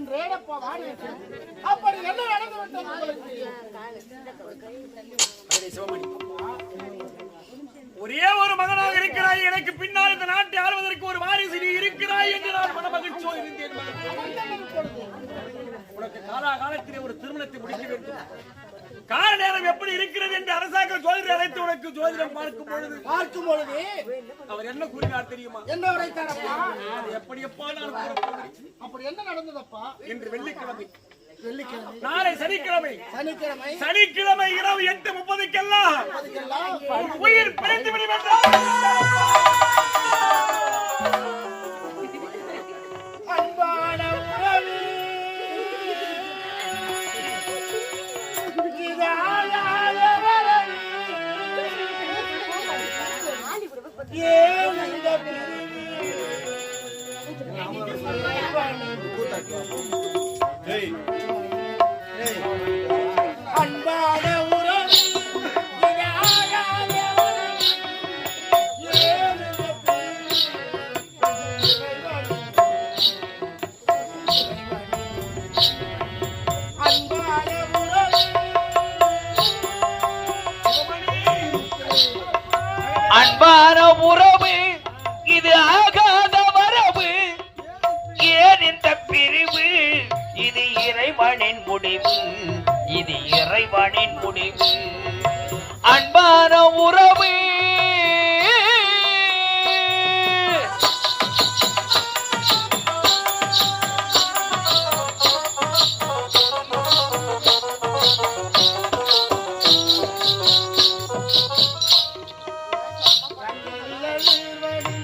என்றேடப்பா வாடி அப்படி என்ன நடந்து விட்டது உங்களுக்கு? அடே சிவமணி ஒரே ஒரு மகனாக இருக்கிறாய் எனக்கு பின்னால் இந்த நாட்டை ஆள்வதற்கு ஒரு வாரிசு நீ இருக்கிறாய் என்று நான் மன மகிழ்ச்சியோடு இருந்தேன். உனக்கு காலாகாலத்திலே ஒரு திருமணத்தை முடிக்க வேண்டும். கால நேரம் எப்படி இருக்கிறது என்று அரசாங்க ஜோதிடர் அழைத்து உனக்கு ஜோதிடம் பார்க்கும் பொழுது பார்க்கும் பொழுது அவர் என்ன கூறினார் தெரியுமா? என்ன உரைத்தாரப்பா எப்பா நான் அப்படி என்ன நடந்ததப்பா? இன்று வெள்ளிக்கிழமை. வெள்ளிக்கிழமை. நாளை சனிக்கிழமை. சனிக்கிழமை. சனிக்கிழமை இரவு எட்டு முப்பதுக்கெல்லாம் உயிர் பிரிந்து விடும் என்றார். அன்பான உறவு. ஏன் இந்த? அன்பான உறவு. அன்பான உறவு இறைவனின் முடிவு இது இறைவனின் முடிவு. அன்பான உறவு